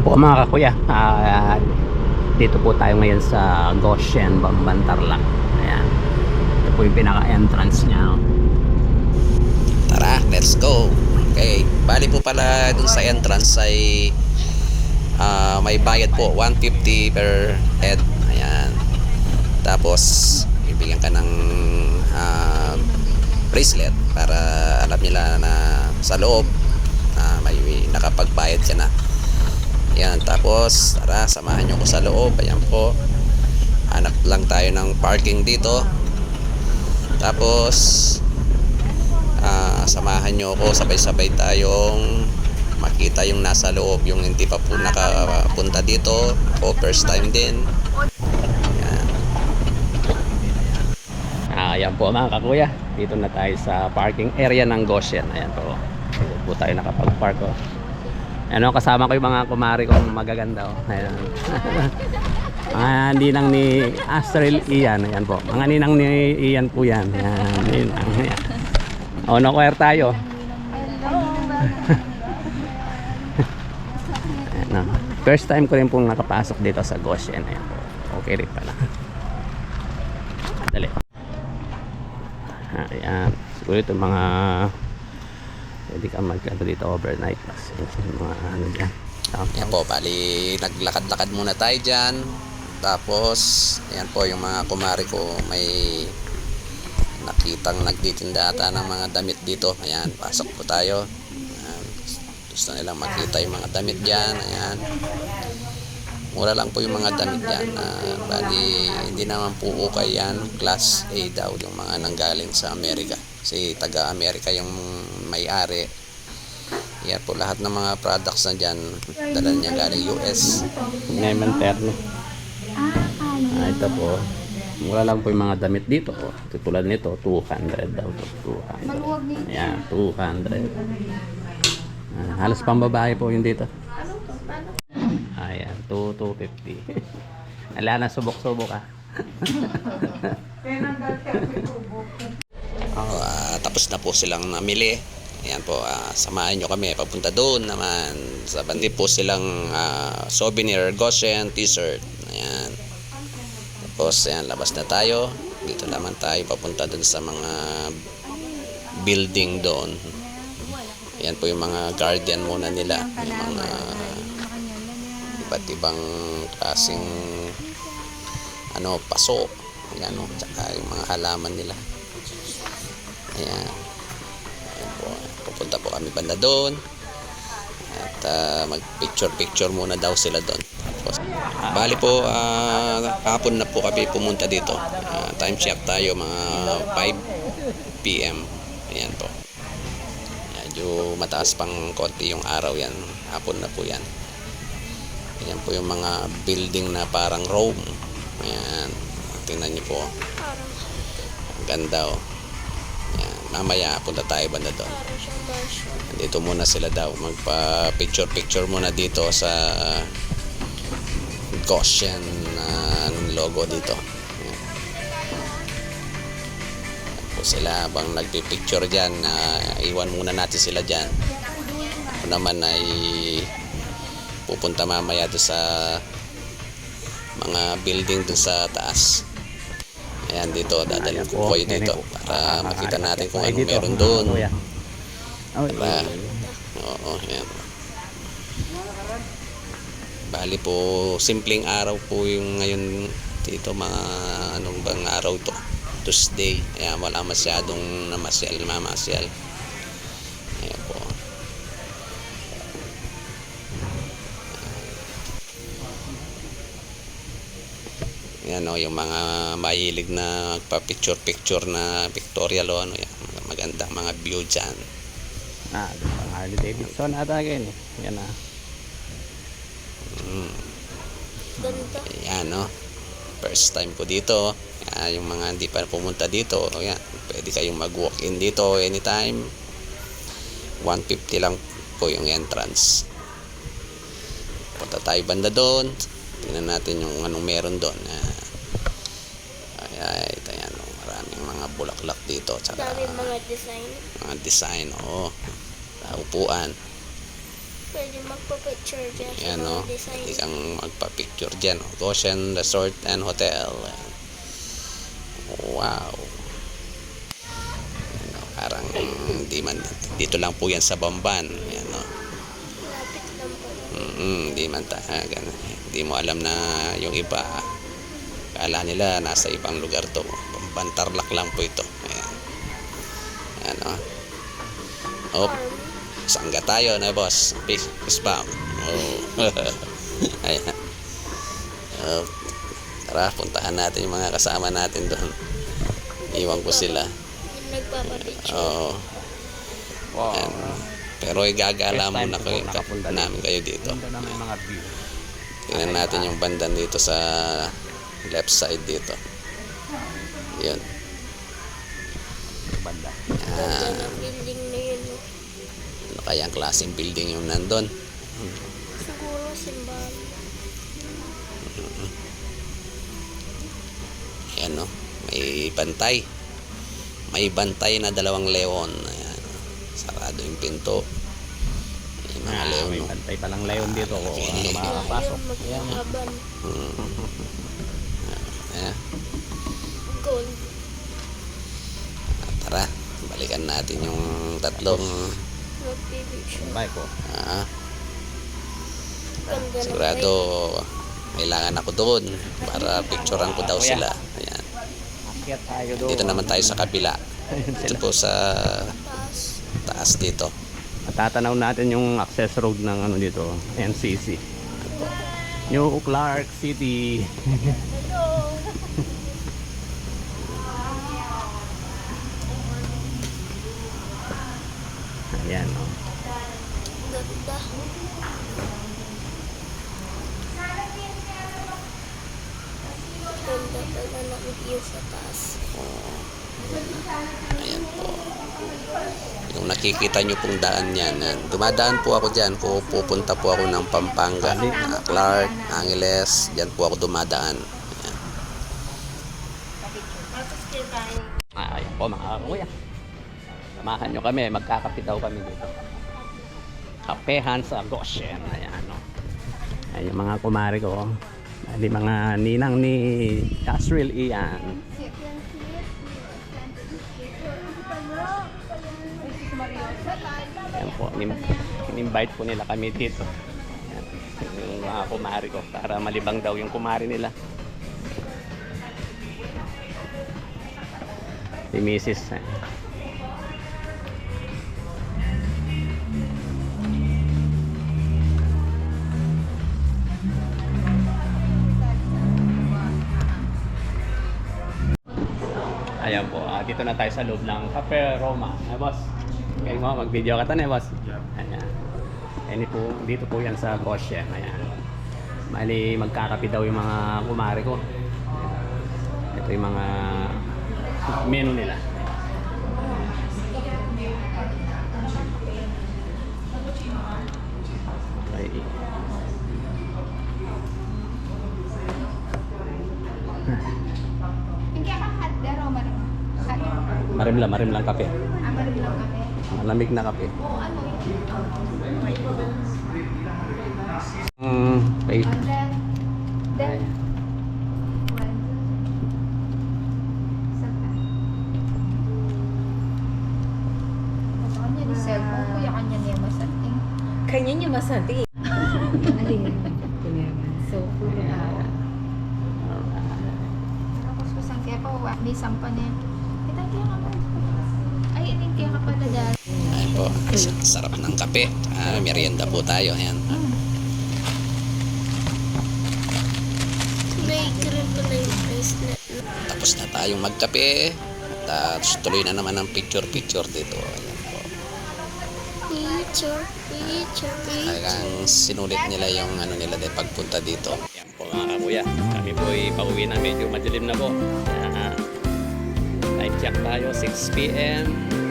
Ayan po mga kakuya. Ah, dito po tayo ngayon sa Goshen, Bambantarlac. Ayan. Ito po yung pinaka-entrance niya. oh. Tara, let's go. Okay, bali po pala dun sa entrance ay ah, may bayad po 150 per head. Ayan. Tapos bibigyan ka ng ah, bracelet para alam nila na sa loob na may nakapagbayad ka na. Ayan, tapos tara, samahan nyo ko sa loob. Ayan po. Hanap lang tayo ng parking dito. Tapos ah, samahan nyo ako sabay-sabay tayong makita yung nasa loob yung hindi pa po nakapunta dito o first time din Yan. Ah, ayan po mga kakuya. Dito na tayo sa parking area ng Goshen. Ayan po. Dito po tayo nakapag-park. Oh. Ano, kasama ko yung mga kumari kong magaganda. Oh. Ayan. mga ninang ni Astrel Ian. Ayan po. Mga ninang ni Ian po yan. Ayan. Ninang. Ayan. O, no choir tayo. Ayan, oh. First time ko rin pong nakapasok dito sa Goshen. Ayan po. Okay rin pala. Dali. Ayan. Siguro ito mga pwede ka mag ano dito overnight. Kasi mga ano dyan. Yan po, bali naglakad-lakad muna tayo dyan. Tapos yan po yung mga kumari ko may nakitang nagtitinda ata ng mga damit dito. Ayan, pasok po tayo. Ayan. gusto nilang makita yung mga damit dyan. Ayan. Mura lang po yung mga damit dyan. Ah, bali hindi naman po ukay yan. Class A daw yung mga nanggaling sa Amerika. Kasi taga Amerika yung may-ari yan po lahat ng mga products na dyan dala niya galing US Ngayon terno. Ah, ito po. Mura lang po yung mga damit dito. Oh. Tulad nito, 200 daw to. 200. Ayan, 200. Ah, halos pambabae po yung dito. Ayan, 2, 250. Ala na, subok-subok ah. Ah, tapos na po silang namili Ayan po, ah, samahan nyo kami. Papunta doon naman. Sa bandi po silang ah, souvenir Goshen t-shirt. Ayan. Tapos ayan, labas na tayo. Dito naman tayo papunta doon sa mga building doon. Ayan po yung mga guardian muna nila. Yung mga iba't ibang klaseng ano, paso. Ayan o, tsaka yung mga halaman nila. Ayan po, pupunta po kami banda doon. At ah, mag picture picture muna daw sila doon. Bali po ah, kahapon na po kami pumunta dito. Ah, time check tayo mga 5 p.m. ayan po. Medyo mataas pang konti yung araw yan. Hapon na po yan. Ayan po yung mga building na parang Rome. Ayan. Tingnan niyo po. Ang ganda oh mamaya punta tayo banda doon. Dito muna sila daw. Magpa picture picture muna dito sa Goshen na logo dito. Po sila habang nagpipicture dyan na iwan muna natin sila dyan. Ako naman ay pupunta mamaya doon sa mga building doon sa taas ayan dito dadalhin ko kayo dito para makita natin kung anong meron doon Diba? Oo, yan. Bali po, simpleng araw po yung ngayon dito mga anong bang araw to Tuesday. Kaya wala masyadong namasyal, mamasyal. Yan o, yung mga mahilig na pa-picture-picture na pictorial o ano yan. Maganda mga view dyan. Ah, ba? Harley Davidson ata again eh. Yan ah. Mm. Ayan, no? First time ko dito. Yan, yung mga hindi pa pumunta dito, yan, pwede kayong mag-walk-in dito anytime. 150 lang po yung entrance. Punta tayo banda doon. Tingnan natin yung anong meron doon. Ah, Ay, ay, ito yan. oh, Maraming mga bulaklak dito. Tsaka Dami mga design. mga design, oo. Sa upuan. Pwede magpa-picture dyan sa Ayan mga o. design. Pwede kang magpa-picture dyan. oh. Goshen Resort and Hotel. Wow. Ayan, oh, parang di man, dito lang po yan sa Bamban. Ayan o. Lapit lang po. Mm, di man ta, ah, ganun. Di mo alam na yung iba, kala nila nasa ibang lugar to. Bantarlak lang po ito. Ayan. Ano? Oh, sangga tayo na boss. Fish bomb. Oh. Ayan. Oh, tara, puntahan natin yung mga kasama natin doon. Iwan ko sila. Nagpapapicture. Oo. Wow. Ayan. Pero igagala muna kayo, namin kayo dito. Tingnan natin yung bandan dito sa left side dito. Yun. Banda. Ng building na yun. no? Ano kaya ang klaseng building yung nandun? Siguro simbahan. Ayan no. May bantay. May bantay na dalawang leon. Ayan. Sarado yung pinto. May mga Ah, leon may no. pantay palang leon dito kung ano makakapasok. Ayun, magkakaban. Hmm. Ayan. Gold. Tara, balikan natin yung tatlong Magpipicture. Bye po. ah, Ganda ng sigurado kailangan ako doon para picturean ko daw sila. Ayan. Akyat tayo doon. Dito naman tayo sa kabila. Ayun Ito sila. po sa taas. taas dito. Matatanaw natin yung access road ng ano dito, NCC. New Clark City. Hello. Ayan. Oh. Ganda. Ganda pala ng view sa taas. Ayan po. Yung nakikita nyo pong daan yan, yan. dumadaan po ako dyan. Pu- Pupunta po ako ng Pampanga, Clark, Angeles. Dyan po ako dumadaan. Ayan. Ayan po mga kuya. Samahan nyo kami, magkakapit daw kami dito. Kapehan sa Goshen. Ayan, no. Ayan yung mga kumari ko. Bali mga ninang ni Casriel Ian. Ayan po, in- in-invite po nila kami dito. Ayan, yung mga kumari ko para malibang daw yung kumari nila. Si Mrs. eh. Ayan po, ah, dito na tayo sa loob ng Cafe Roma. Ay, boss. Kayo mo, mag-video ka ta na, boss. Ayan. Ayan po, dito po yan sa Goshen. Ayan. Mali, magkakapi daw yung mga kumari ko. Ito yung mga menu nila. Okay. Hindi ka hadder o marim? Hadder. Marim lang, marim lang kape. Ah, marim lang kami. Malamig na kape. O ano? Mm, okay. And then, then, one. Ano kanya ni cellphone ko, yung kanya niya masanting. Kanya niya masati. Alin? So, Ah. Tapos ko sang kaya pa, wa, may sampa niya. Kita kaya ka pa. Ay, ining kaya ka pala dahil. Ayan po, sa- sarap ng kape. Ah, merienda po tayo. Ayan. May cream pala yung bracelet. Tapos na tayong magkape. At tuloy na naman ang picture-picture dito. Ayan po. Picture, picture, picture. Talagang sinulit nila yung ano nila de pagpunta dito. Yan po mga kuya. Kami po ay pauwi na medyo madilim na po. Kaya, check tayo, 6 p.m.